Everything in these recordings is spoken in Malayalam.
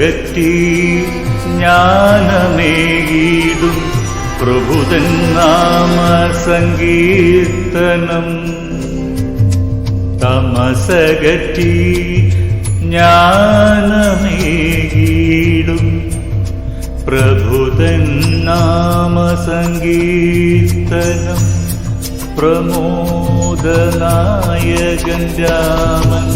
മസകറ്റി ജ്ഞാനമേകിടും പ്രഭുതൻ നാമ സങ്കീർത്തനം തമസകറ്റി ജ്ഞാനമേകിടും പ്രഭുതൻ നാമ സങ്കീർത്തനം പ്രമോദനായകൻ രാമൻ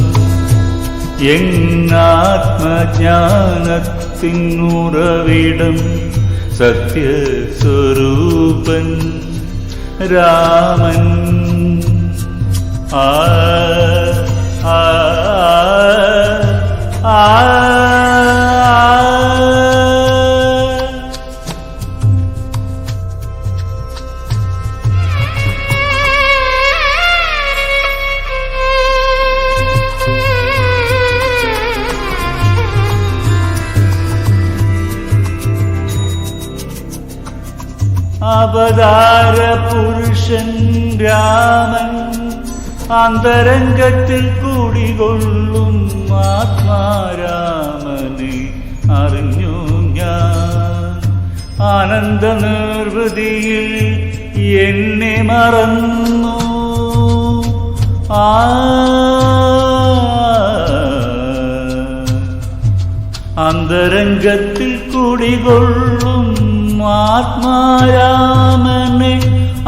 എങ്ങാത്മജ്ഞാനത്തിനുറവിടം സത്യസ്വരൂപൻ രാമൻ. ആ ആ ആ അവതാര പുരുഷൻ രാമൻ അന്തരംഗത്തിൽ കൂടികൊള്ളും ആത്മാരാമനെ അറിഞ്ഞു ഞാൻ. ആനന്ദ നിർവൃതിയിൽ എന്നെ മറന്നു. ആ അന്തരംഗത്തിൽ കുടികൊള്ളും ആത്മാരാമനെ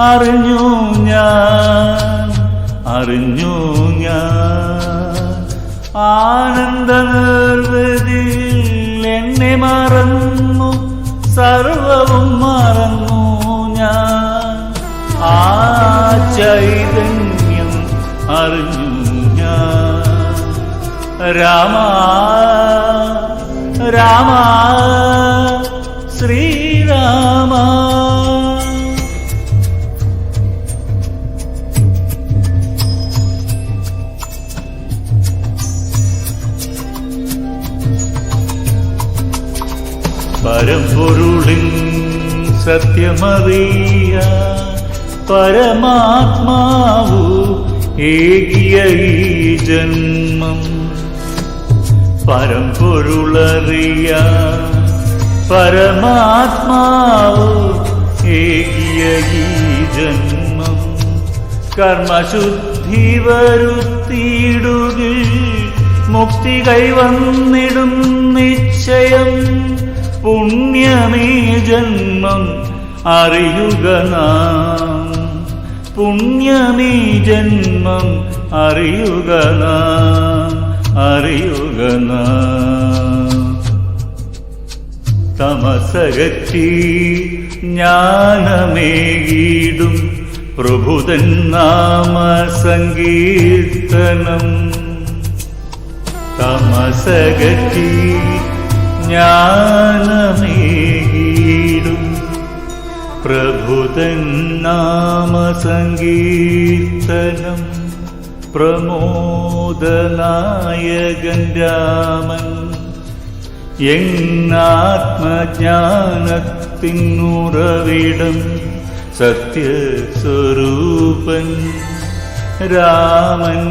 അറിഞ്ഞു ഞാൻ അറിഞ്ഞു ഞാൻ. ആനന്ദ നിർവൃതിയിൽ എന്നെ മറന്നു സർവവും മറന്നു ഞാൻ. ആ ചൈതന്യം അറിഞ്ഞു ഞാൻ. രാമ രാമ ശ്രീരാമ. പരമ്പൊരുളിൻ സത്യമറിയ പരമാത്മാവു ഏകിയ ഈ ജന്മം. പരമ്പൊരുളറിയ പരമാത്മാവ് ഏകിയ ഈ ജന്മം കർമ്മശുദ്ധി വരുത്തിയിടുകിൽ മുക്തി കൈവന്നിടും നിശ്ചയം. പുണ്യമേ ജന്മം അറിയുക നാം. പുണ്യമേ ജന്മം അറിയുക നാം. അറിയുക നാം. തമസകറ്റി ജ്ഞാനമേകീടും പ്രഭുതൻ നാമ സങ്കീർത്തനം തമസകറ്റി ജ്ഞാനമേകീടും പ്രഭുതൻ നാമ സങ്കീർത്തനം പ്രമോദനായകൻ രാമൻ എങ്ങാത്മജ്ഞാനത്തിനുറവിടം സത്യസ്വരൂപൻ രാമൻ.